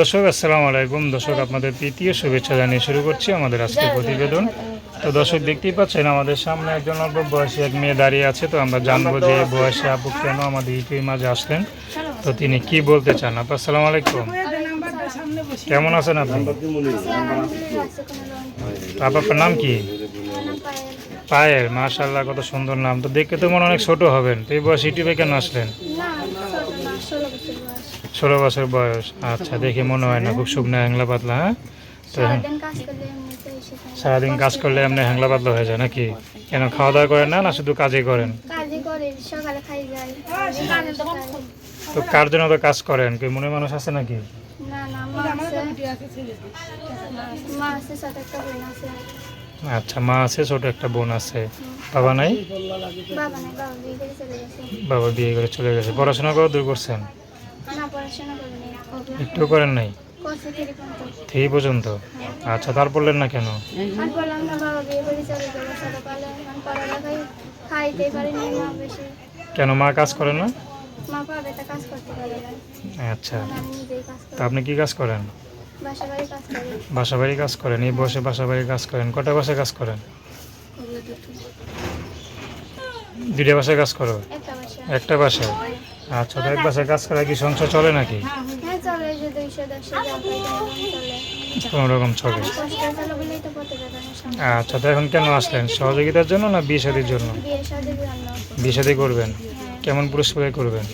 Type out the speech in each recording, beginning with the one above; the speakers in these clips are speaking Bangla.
দর্শক আসসালামু আলাইকুম। দর্শক আপনাদের তৃতীয় শুভেচ্ছা জানিয়ে শুরু করছি আমাদের আজকের প্রতিবেদন। তো দর্শক দেখতেই পাচ্ছেন আমাদের সামনে একজন অল্প বয়সী এক মেয়ে দাঁড়িয়ে আছে। তো আমরা জানব যে বয়সী আপু কেন আমাদের ইউটিউবের মাঝে আসলেন? তো তিনি কি বলতে চান? আপু আসসালামু আলাইকুম। কেমন আছেন আপনি? আপনার নাম কি? পায়ের মাশাল্লাহ কত সুন্দর নাম। তো দেখতে তো মনে অনেক ছোট হবেন। তো এই বয়স ইউটিউবে কেন আসলেন? ষোলো বছর বয়স। আচ্ছা দেখে মনে হয় না খুব শুকনো হ্যাংলা পাতলা হ্যাঁ? তো সারাদিন কাজ করলে এমনি হ্যাংলা পাতলা হয়ে যায় নাকি? কেন খাওয়া দাওয়া করেন না না শুধু কাজই করেন? কাজে করে সকালে খাই যাই তো কার জন্য তো কাজ করেন? কি মনে মানুষ আছে নাকি? না না মা আছে। মা আছে সাথে একটা বোন আছে। আচ্ছা মা আছে ছোট একটা বোন আছে। বাবা নাই? বাবা বিয়ে করে চলে গেছে। করে পড়াশোনা কত দূর করছেন? একটু করেন নাই? থ্রি পর্যন্ত। আচ্ছা তার পড়লেন না কেন? করে কেন মা কাজ করে না? আচ্ছা। তা আপনি কি কাজ করেন? বাসা বাড়ি কাজ করেন এই বসে বাসা বাড়ি কাজ করেন। কটা বাসায় কাজ করেন? দুইটা বাসায় কাজ করো? একটা বাসা। বাসায় আচ্ছা তো এক বাসায় কাজ করা কি সংসার চলে নাকি? হ্যাঁ কোনো রকম চলে। আচ্ছা তো এখন কেন আসলেন? সহযোগিতার জন্য না বিয়ে শাদির জন্য? বিয়ে শাদি করবেন? কেমন পুরস্কার করবেন?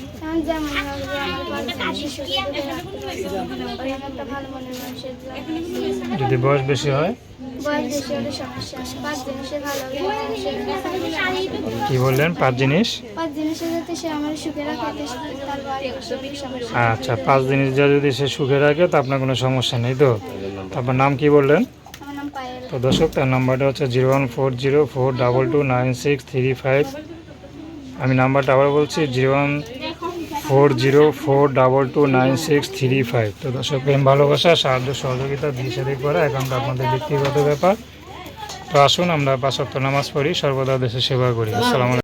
যদি বয়স বেশি হয়? কি বললেন? পাঁচ জিনিস? আচ্ছা পাঁচ জিনিস যা যদি সে সুখে রাখে তো আপনার কোনো সমস্যা নেই তো? আপনার নাম কি বললেন? তো দর্শক তার নাম্বারটা হচ্ছে zero one four zero four double two nine six three five. আমি নাম্বারটা আবার বলছি zero one four zero four double two nine six three five. তো দর্শক, প্রেম, ভালোবাসা, সাহায্য, সহযোগিতা দিয়ে করা এখন আপনাদের ব্যক্তিগত ব্যাপার। তো আসুন, আমরা পাঁচ নামাজ পড়ি, সর্বদা দেশের সেবা করি। আসসালামু আলাইকুম।